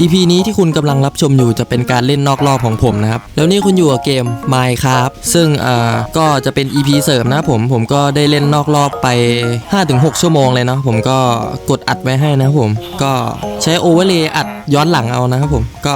EP นี้ที่คุณกำลังรับชมอยู่จะเป็นการเล่นนอกรอบของผมนะครับ แล้วนี่คุณอยู่กับเกม Minecraft ซึ่งอ่อก็จะเป็น EP เสริมนะผมผมก็ได้เล่นนอกรอบไป 5-6 ชั่วโมงเลยเนาะผมก็กดอัดไว้ให้นะผม ก็ใช้โอเวอร์เลย์อัดย้อนหลังเอานะครับผมก็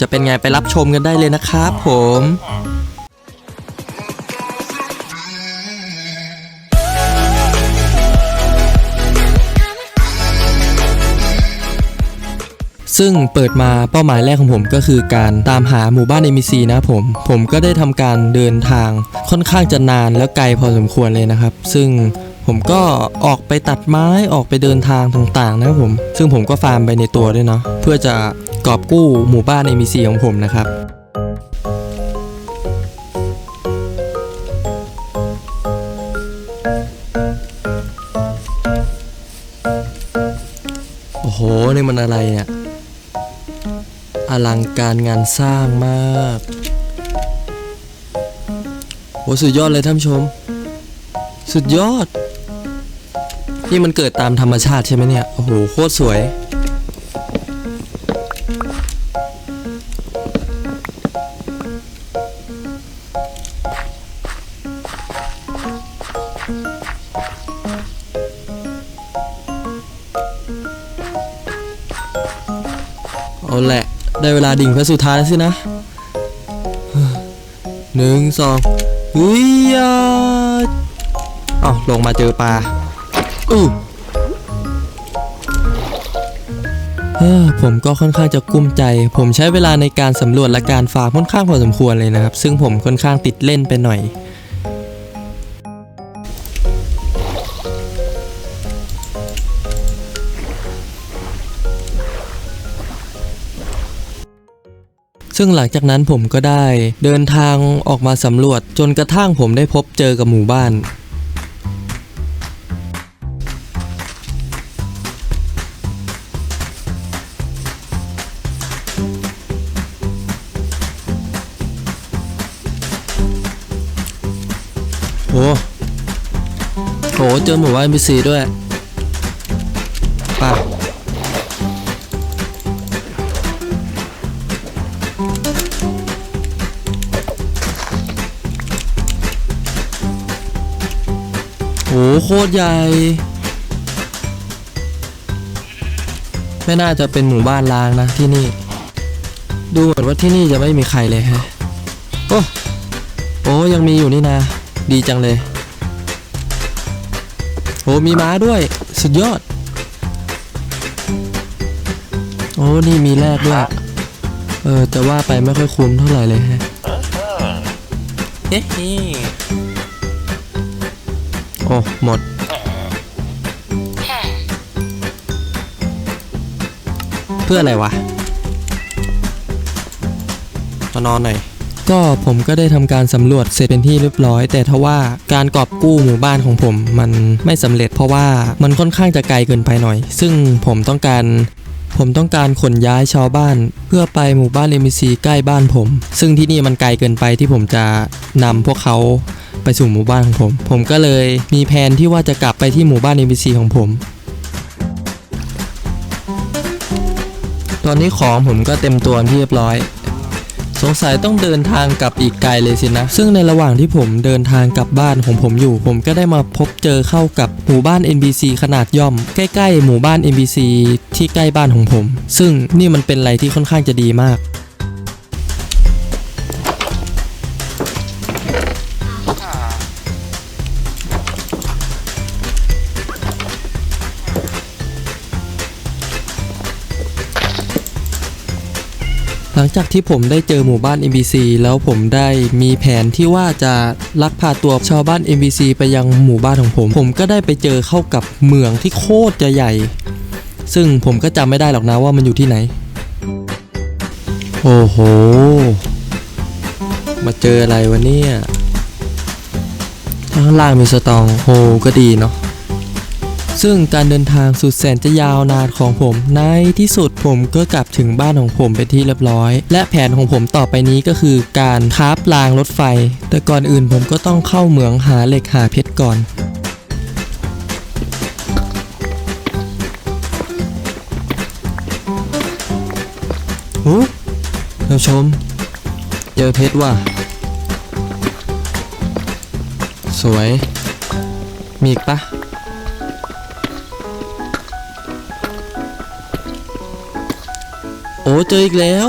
จะเป็นไงไปรับชมกันได้เลยนะครับผม ซึ่งเปิดมาเป้าหมายแรกของผมก็คือการตามหาหมู่บ้าน NPC นะผม ผมก็ได้ทำการเดินทางค่อนข้างจะนานแล้วไกลพอสมควรเลยนะครับ ซึ่งผมก็ออกไปตัดไม้ออกไปเดินทางต่างๆนะครับผม ซึ่งผมก็ฟาร์มไปในตัวด้วยเนาะเพื่อจะกอบกู้หมู่บ้าน NPC ของผมนะครับโอ้โหนี่มันอะไรเนี่ย อลังการงานสร้างมากโหสุดยอดเลยท่านชม สุดยอด นี่มันเกิดตามธรรมชาติใช่ไหมเนี่ย โอ้โห โคตรสวย ได้เวลาดิ่งพระสุธายแล้วสินะหนึ่งสองเฮ้ยยาอ้าวลงมาเจอปลาอู้เฮ้อผมก็ค่อนข้างจะกุ้มใจ ผมใช้เวลาในการสำรวจและการฟาร์มค่อนข้างพอสมควรเลยนะครับ ซึ่งผมค่อนข้างติดเล่นไปหน่อย ซึ่งหลังจากนั้นผมก็ได้ เดินทางออกมาสำรวจจนกระทั่งผมได้พบเจอกับหมู่บ้านโห โห เจอหมู่บ้าน NPC ด้วย โหโคตรใหญ่ ไม่น่าจะเป็นหมู่บ้านล้างนะที่นี่ ดูเหมือนว่าที่นี่จะไม่มีใครเลยฮะ โอ้โอ้ยังมีอยู่นี่นะ ดีจังเลยโอ้มีม้าด้วย สุดยอด โอ้ นี่มีแรกด้วย เออ จะว่าไปไม่ค่อยคุ้มเท่าไหร่เลยฮะเฮ้ โอ้ หมด เพื่ออะไรวะมานอนหน่อยก็ผมก็ได้ทำการสำรวจเสร็จเป็นที่เรียบร้อย แต่ทว่าการกอบกู้หมู่บ้านของผมมันไม่สำเร็จเพราะว่ามันค่อนข้างจะไกลเกินไปหน่อย ซึ่งผมต้องการ ผมต้องการขนย้ายชาวบ้าน เพื่อไปหมู่บ้าน MBC ใกล้บ้านผม ซึ่งที่นี่มันไกลเกินไปที่ผมจะนำพวกเขา ไปสู่หมู่บ้านของผม ผมก็เลยมีแผนที่ว่าจะกลับไปที่หมู่บ้าน NPC ของผม ตอนนี้ของผมก็เต็มตัวที่เรียบร้อย สงสัยต้องเดินทางกลับอีกไกลเลยสินะ ซึ่งในระหว่างที่ผมเดินทางกลับบ้านของผมอยู่ ผมก็ได้มาพบเจอเข้ากับหมู่บ้าน NPC ขนาดย่อม ใกล้ ๆ หมู่บ้าน NPC ที่ใกล้บ้านของผม ซึ่งนี่มันเป็นอะไรที่ค่อนข้างจะดีมาก หลังจากที่ผมได้เจอหมู่บ้าน NPC แล้วผมได้มีแผนที่ว่าจะลักพาตัวชาวบ้าน NPC ไปยังหมู่บ้านของผม ผมก็ได้ไปเจอเข้ากับเมืองที่โคตรจะใหญ่ ซึ่งผมก็จำไม่ได้หรอกนะว่ามันอยู่ที่ไหน โอ้โห มาเจออะไรวะเนี่ย ข้างล่างมีสตองโฮก็ดีเนาะ ซึ่งการเดินทางสุดแสนจะยาวนานของผมในที่สุดผมก็กลับถึงบ้านของผมเป็นที่เรียบร้อย และแผนของผมต่อไปนี้ก็คือการคาฟรางรถไฟ แต่ก่อนอื่นผมก็ต้องเข้าเหมืองหาเหล็กหาเพชรก่อนหูท่านชม เจอเพชรว่ะ สวย มีอีกปะ อ้เจออีกแล้ว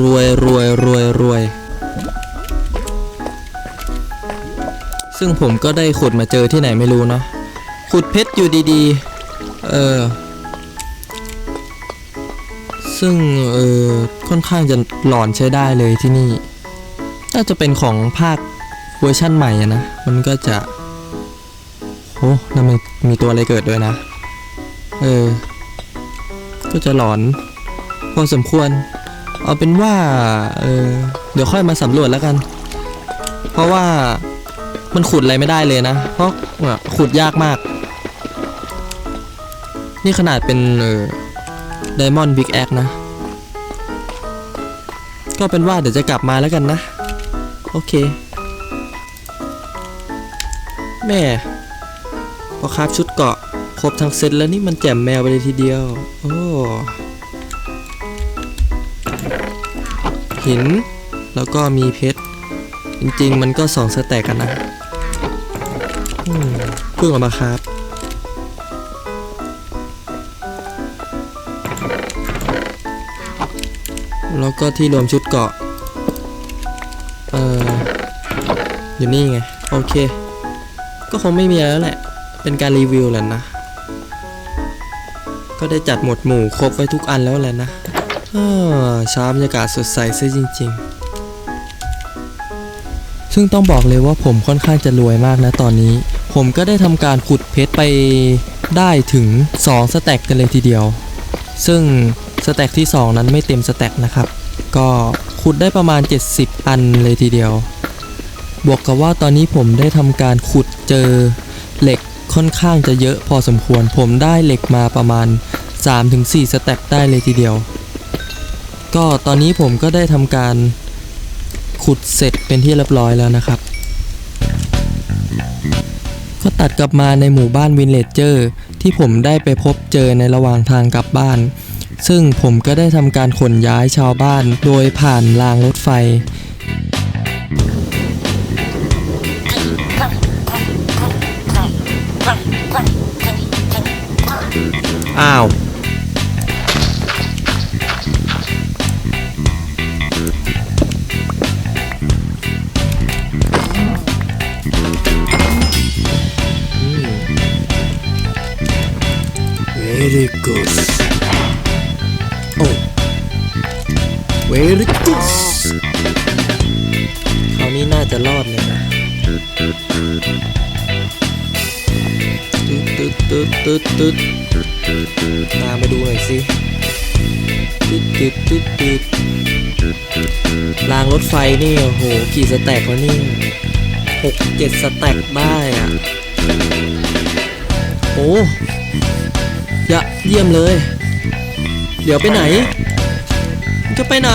รวยรวยรวยรวย ซึ่งผมก็ได้ขุดมาเจอที่ไหนไม่รู้เนาะขุดเพชรอยู่ดีๆ เออ ซึ่ง เออ ค่อนข้างจะหลอนใช้ได้เลยที่นี่ น่าจะเป็นของภาคเวอร์ชั่นใหม่นะ มันก็จะ โอ้นั่นมันมีตัวอะไรเกิดด้วยนะ เออ ก็จะหลอนพอสมควร เอาเป็นว่าเออเดี๋ยวค่อยมาสำรวจแล้วกัน เพราะว่ามันขุดอะไรไม่ได้เลยนะ เพราะขุดยากมาก นี่ขนาดเป็นเออ Diamond Big Axe นะ ก็เป็นว่าเดี๋ยวจะกลับมาแล้วกันนะ โอเค แม่พอคราบชุด ครบทั้งเซตแล้วนี่มันแจ่มแมวไปเลยทีเดียว โอ้หินแล้วก็มีเพชร จริงๆ มันก็สองสแต็กกันนะเพิ่งออกมาครับ แล้วก็ที่รวมชุดเกาะ เอออยู่นี่ไง โอเค ก็คงไม่มีอะไรแล้วแหละ เป็นการรีวิวแหละนะ ก็ได้จัดหมดหมู่ครบไว้ทุกอันแล้วแหละนะเช้าบรรยากาศสดใสซะจริง ๆ ซึ่งต้องบอกเลยว่าผมค่อนข้างจะรวยมากนะตอนนี้ ผมก็ได้ทำการขุดเพชรไปได้ถึง 2 สแต็กกันเลยทีเดียว ซึ่งสแต็กที่ 2 นั้นไม่เต็มสแต็กนะครับ ก็ขุดได้ประมาณ 70 อันเลยทีเดียว บวกกับว่าตอนนี้ผมได้ทำการขุดเจอเหล็กค่อนข้างจะเยอะพอสมควร ผมได้เหล็กมาประมาณ 3-4สแต็กได้เลยทีเดียว ก็ตอนนี้ผมก็ได้ทำการขุดเสร็จเป็นที่เรียบร้อยแล้วนะครับ ก็ตัดกลับมาในหมู่บ้านวินเลจเจอร์ที่ผมได้ไปพบเจอในระหว่างทางกลับบ้าน ซึ่งผมก็ได้ทำการขนย้ายชาวบ้านโดยผ่านรางรถไฟอ้าว good โอ้ Very good คราวนี้น่าจะรอดเลยนะตึ๊ดตึ๊ดตึ๊ดตึ๊ดตึ๊ดตามมาดูหน่อยสิตึ๊ดตึ๊ดตึ๊ดตึ๊ดรางรถไฟนี่โอ้โหกี่สแต็กวะนี่หกเจ็ดสแต็กได้อะโอ้ ยะเยี่ยมเลย เดี๋ยวไปไหน จะไปไหน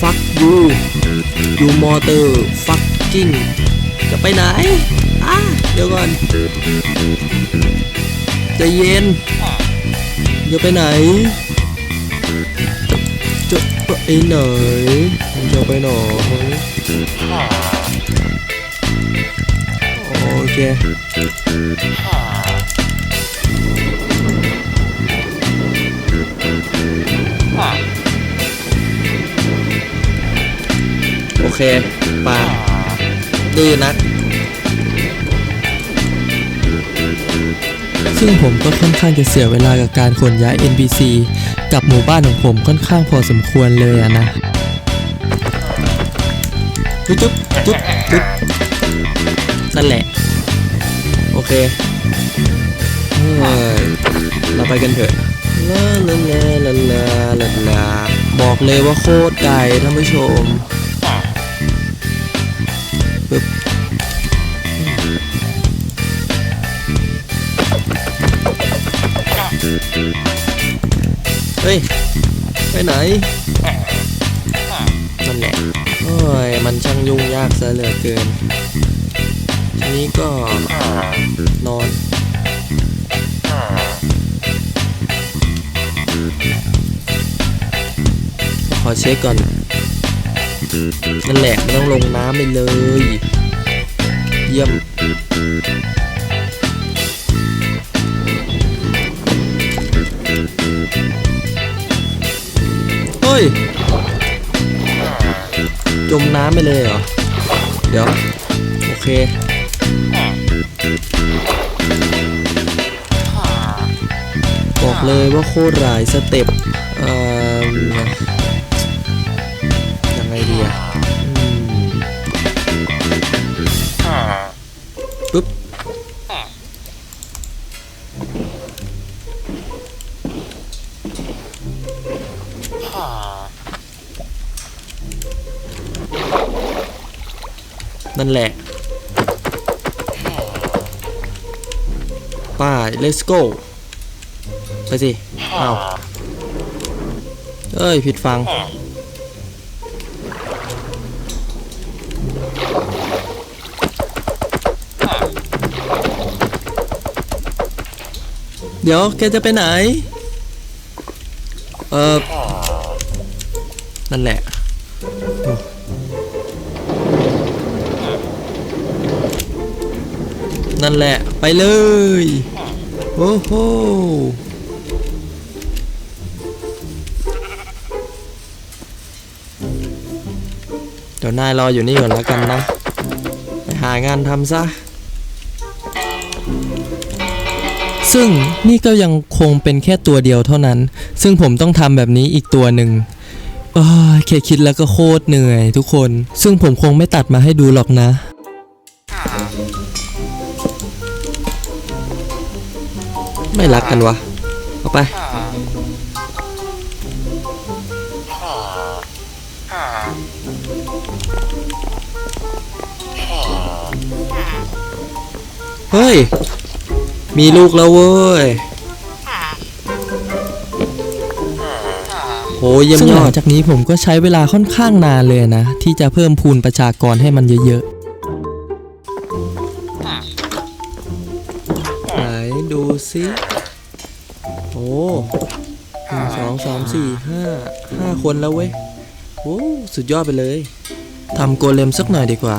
fuck you you mother fucking จะไปไหน อะ เดี๋ยวก่อนจะเย็นจะไปไหน จะไปไหนจะไปไหน เคโอเคปาดื้อนัก ซึ่งผมก็ค่อนข้างจะเสียเวลากับการขนย้าย NPC กับหมู่บ้านของผมค่อนข้างพอสมควรเลยอะนะจุ๊บจุ๊บจุ๊บนั่นแหละ เคเฮ้ยเราไปกันเถอะลาลาลาลาลาลาลาบอกเลยว่าโคตรไกลท่านผู้ชมปึ๊บเฮ้ย ไปไหน นั่นแหละโอ้ย มันช่างยุ่งยากซะเหลือเกิน ช่างนี้ก็นอน ขอเช็คก่อน นั่นแหละไม่ต้องลงน้ำไปเลย เยี่ยมเฮ้ย จมน้ำไปเลยเหรอ เดี๋ยว โอเค บอกเลยว่าโคตรหลายสเต็ปเอ่อยังไงดีอะปึ๊บนั่นแหละ ไป let's go ไปสิเอาเอ้ย ผิดฟัง เดี๋ยวแกจะไปไหน เออนั่นแหละ นั่นแหละไปเลยโอ้โหเดี๋ยวนายรออยู่นี่ก่อนแล้วกันนะ ไปหางานทำซะ ซึ่งนี่ก็ยังคงเป็นแค่ตัวเดียวเท่านั้น ซึ่งผมต้องทำแบบนี้อีกตัวหนึ่งเอ้ยแค่คิดแล้วก็โคตรเหนื่อยทุกคน ซึ่งผมคงไม่ตัดมาให้ดูหรอกนะ ไม่รักกันวะเอาไปเฮ้ย มีลูกแล้วเว้ยโหเยี่ยมซึ่งหอลัดงจากนี้ผมก็ใช้เวลาค่อนข้างนานเลยนะ ที่จะเพิ่มพูนประชากรให้มันเยอะไสิโอ้หนึ่งสองสามสี่ห้าห้าคนแล้วเว้ยโอ้สุดยอดไปเลยทำโกเลมสักหน่อยดีกว่า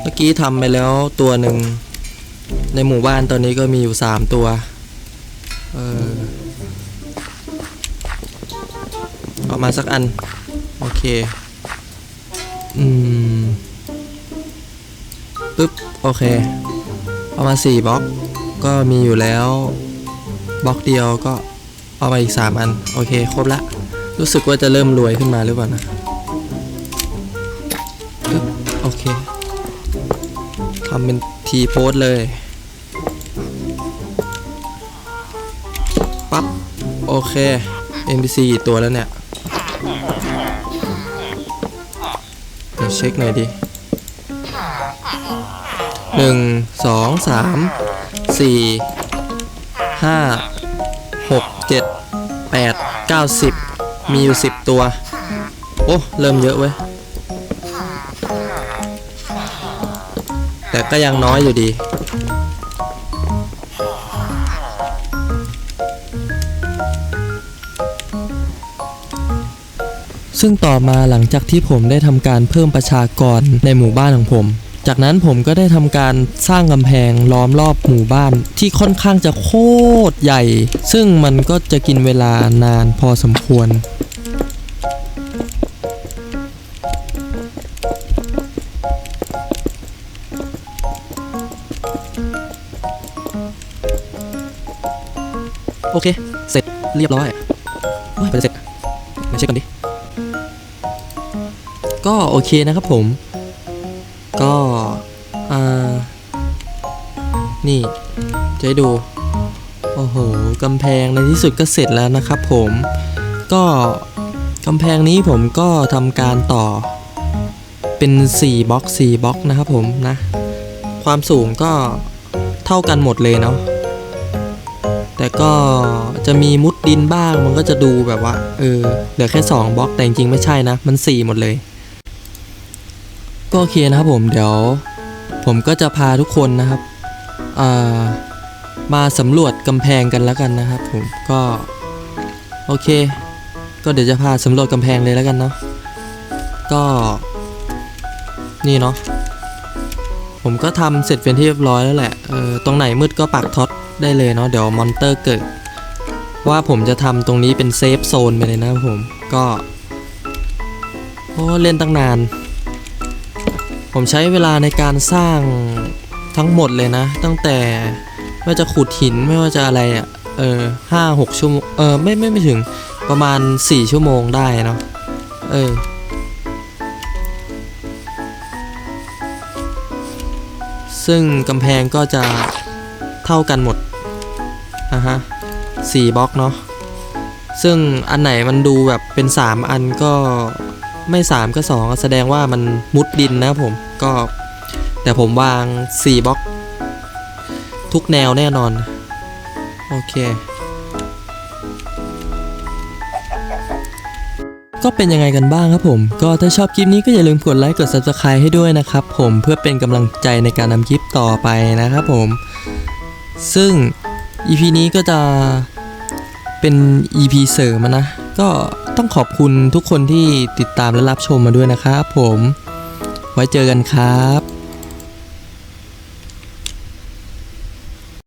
เมื่อกี้ทำไปแล้วตัวหนึ่ง ในหมู่บ้านตอนนี้ก็มีอยู่สามตัวเออออกมาสักอัน โอเค อืมปึ๊บ โอเค เอามาสี่บล็อกก็มีอยู่แล้วบล็อกเดียวก็เอามาอีกสามอัน โอเค ครบละ รู้สึกว่าจะเริ่มรวยขึ้นมาหรือเปล่านะโอเคทำเป็นทีโพสเลยปั๊บโอเค NPC กี่ตัวแล้วเนี่ยเดี๋ยวเช็คหน่อยดิ หนึ่งสองสามสี่ห้าหกเจ็ดแปดเก้าสิบมีอยู่สิบตัว โอ้ เริ่มเยอะเว้ย แต่ก็ยังน้อยอยู่ดี ซึ่งต่อมาหลังจากที่ผมได้ทำการเพิ่มประชากรในหมู่บ้านของผม จากนั้นผมก็ได้ทำการสร้างกำแพงล้อมรอบหมู่บ้าน ที่ค่อนข้างจะโคตรใหญ่ ซึ่งมันก็จะกินเวลานานพอสมควรโอเค เสร็จเรียบร้อยโอ้ยไปเสร็จมาเช็คกันดิ ก็โอเคนะครับผม นี่จะให้ดู โอ้โหกำแพงในที่สุดก็เสร็จแล้วนะครับผม ก็กำแพงนี้ผมก็ทำการต่อ เป็น 4บล็อก4บล็อกนะครับผมนะ ความสูงก็เท่ากันหมดเลยเนาะแต่ก็จะมีมุดดินบ้างมันก็จะดูแบบว่า เออเหลือแค่ 2บล็อกแต่จริงๆไม่ใช่นะ มัน 4 หมดเลย ก็โอเคนะครับผมเดี๋ยว ผมก็จะพาทุกคนนะครับ มาสำรวจกำแพงกันแล้วกันนะครับผมก็โอเค ก็เดี๋ยวจะพาสำรวจกำแพงเลยแล้วกันเนาะก็นี่เนาะผมก็ทำเสร็จเป็นที่เรียบร้อยแล้วแหละเออตรงไหนมืดก็ปักท็อตได้เลยเนาะเดี๋ยวมอนเตอร์เกิดว่าผมจะทำตรงนี้เป็นเซฟโซนไปเลยนะผมก็โอ้เล่นตั้งนาน ผมใช้เวลาในการสร้าง ทั้งหมดเลยนะ ตั้งแต่ไม่ว่าจะขุดหินไม่ว่าจะอะไรอะ่ะเออห้าหกชั่วโมงเออไม่ไม่ไม่ถึงประมาณ 4 ชั่วโมงได้เนาะเออซึ่งกำแพงก็จะเท่ากันหมดอะฮะสี่บล็อกเนาะซึ่งอันไหนมันดูแบบเป็น 3 อันก็ไม่ 3 ก็ 2 แสดงว่ามันมุดดินนะผมก็ แต่ผมวาง 4บล็อก ทุกแนวแน่นอน โอเค ก็เป็นยังไงกันบ้างครับผม ก็ถ้าชอบคลิปนี้ก็อย่าลืมกดไลค์กด Subscribe ให้ด้วยนะครับผมเพื่อเป็นกำลังใจในการทำคลิปต่อไปนะครับผม ซึ่ง EP นี้ก็จะเป็น EP เสริมนะ ก็ต้องขอบคุณทุกคนที่ติดตามและรับชมมาด้วยนะครับผม ไว้เจอกันครับ